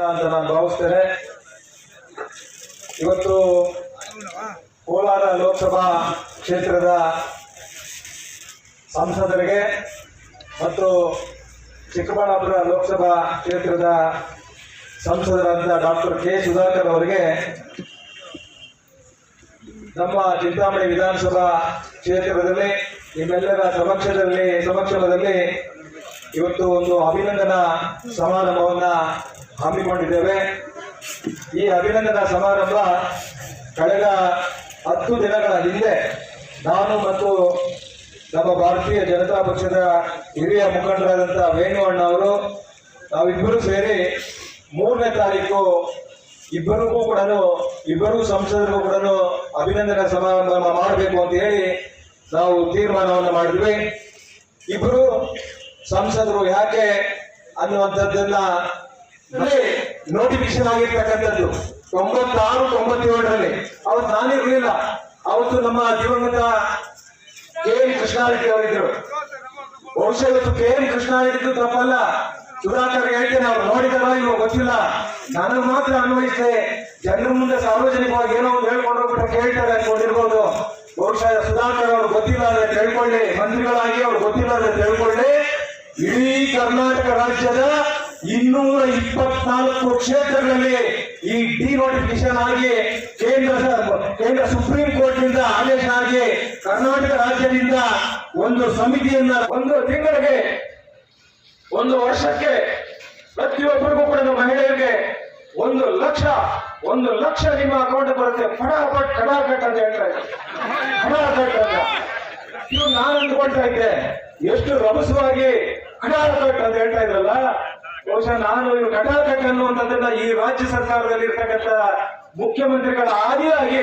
ಅಂತ ನಾನು ಭಾವಿಸ್ತೇನೆ. ಇವತ್ತು ಕೋಲಾರ ಲೋಕಸಭಾ ಕ್ಷೇತ್ರದ ಸಂಸದರಿಗೆ ಮತ್ತು ಚಿಕ್ಕಬಳ್ಳಾಪುರ ಲೋಕಸಭಾ ಕ್ಷೇತ್ರದ ಸಂಸದರಾದ ಡಾಕ್ಟರ್ ಕೆ ಸುಧಾಕರ್ ಅವರಿಗೆ ನಮ್ಮ ಚಿಂತಾಮಣಿ ವಿಧಾನಸಭಾ ಕ್ಷೇತ್ರದಲ್ಲಿ, ನಿಮ್ಮೆಲ್ಲರ ಸಮಕ್ಷದಲ್ಲಿ, ಸಮಕ್ಷಮದಲ್ಲಿ ಇವತ್ತು ಒಂದು ಅಭಿನಂದನಾ ಸಮಾರಂಭವನ್ನ ಹಮ್ಮಿಕೊಂಡಿದ್ದೇವೆ. ಈ ಅಭಿನಂದನಾ ಸಮಾರಂಭ ಕಳೆದ ಹತ್ತು ದಿನಗಳ ಹಿಂದೆ ನಾನು ಮತ್ತು ನಮ್ಮ ಭಾರತೀಯ ಜನತಾ ಪಕ್ಷದ ಹಿರಿಯ ಮುಖಂಡರಾದಂಥ ವೇಣು ಅಣ್ಣ ಅವರು ನಾವಿಬ್ಬರು ಸೇರಿ ಮೂರನೇ ತಾರೀಕು ಇಬ್ಬರಿಗೂ ಕೂಡ ಇಬ್ಬರು ಸಂಸದರಿಗೂ ಕೂಡ ಅಭಿನಂದನಾ ಸಮಾರಂಭ ಮಾಡಬೇಕು ಅಂತ ಹೇಳಿ ನಾವು ತೀರ್ಮಾನವನ್ನು ಮಾಡಿದ್ವಿ. ಇಬ್ಬರು ಸಂಸದರು ಯಾಕೆ ಅನ್ನುವಂಥದ್ದನ್ನ ನೋಟಿಫಿಕೇಶನ್ ಆಗಿರ್ತಕ್ಕಂಥದ್ದು. ತೊಂಬತ್ತಾರು, ತೊಂಬತ್ತೇಳರಲ್ಲಿ. ಅವತ್ತು ಇರಲಿಲ್ಲ. ಅವತ್ತು ನಮ್ಮ ದಿವಂಗತ ಕೆ ಎನ್ ಕೃಷ್ಣಾರೆಡ್ಡಿ ಅವರಿದ್ರು. ಬಹುಶಃ ಇವತ್ತು ಕೆ ಎನ್ ಕೃಷ್ಣಾರೆಡ್ಡಿ ತಪ್ಪಲ್ಲ. ಸುಧಾಕರ್ ಹೇಳ್ತೇನೆ, ಅವ್ರು ನೋಡಿದಾರ ಇಲ್ವೋ ಗೊತ್ತಿಲ್ಲ. ನನಗೆ ಮಾತ್ರ ಅನ್ವಯಿಸಿದೆ ಜನರ ಮುಂದೆ ಸಾರ್ವಜನಿಕವಾಗಿ ಏನೋ ಒಂದು ಹೇಳ್ಕೊಂಡು ಕೇಳ್ತಾರೆ ಅನ್ಕೊಂಡಿರ್ಬೋದು ಬಹುಶಃ ಸುಧಾಕರ್ ಅವ್ರು ಗೊತ್ತಿಲ್ಲ ಅಂದ್ರೆ ತಿಳ್ಕೊಳ್ಳಿ. ಮಂತ್ರಿಗಳಾಗಿ ಅವ್ರು ಗೊತ್ತಿಲ್ಲ ಅಂದ್ರೆ ತಿಳ್ಕೊಳ್ಳಿ. ಇಡೀ ಕರ್ನಾಟಕ ರಾಜ್ಯದ ಇನ್ನೂರ ಇಪ್ಪತ್ನಾಲ್ಕು ಕ್ಷೇತ್ರಗಳಲ್ಲಿ ಈ ಡಿನೋಟಿಫಿಕೇಶನ್ ಆಗಿ ಕೇಂದ್ರ ಕೇಂದ್ರ ಸುಪ್ರೀಂ ಕೋರ್ಟ್ನಿಂದ ಆದೇಶ ಆಗಿ ಕರ್ನಾಟಕ ರಾಜ್ಯದಿಂದ ಒಂದು ಸಮಿತಿಯನ್ನ ಒಂದು ತಿಂಗಳಿಗೆ, ಒಂದು ವರ್ಷಕ್ಕೆ ಪ್ರತಿಯೊಬ್ಬರಿಗೂ ಕೂಡ ಮಹಿಳೆಯರಿಗೆ ಒಂದು ಲಕ್ಷ ಒಂದು ಲಕ್ಷ ನಿಮ್ಮ ಅಕೌಂಟ್ ಬರುತ್ತೆ. ಫಟಾಫಟ್ ಕಡಾಕಟ್ ಅಂತ ಹೇಳ್ತಾ ಕಡಾಕಟ್ ಅಂತ. ಇವ್ ನಾನು ಅಂದ್ಕೊಳ್ತಾ ಇದ್ದೆ. ಎಷ್ಟು ರಭಸವಾಗಿ ಕಡಾಕಟ್ ಅಂತ ಹೇಳ್ತಾ ಇದ್ರಲ್ಲ? ಬಹುಶಃ ನಾನು ಇವರು ಕಡಾಕಟ್ ಅನ್ನುವಂಥದ್ದನ್ನ ಈ ರಾಜ್ಯ ಸರ್ಕಾರದಲ್ಲಿ ಇರ್ತಕ್ಕಂಥ ಮುಖ್ಯಮಂತ್ರಿಗಳ ಆದಿಯಾಗಿ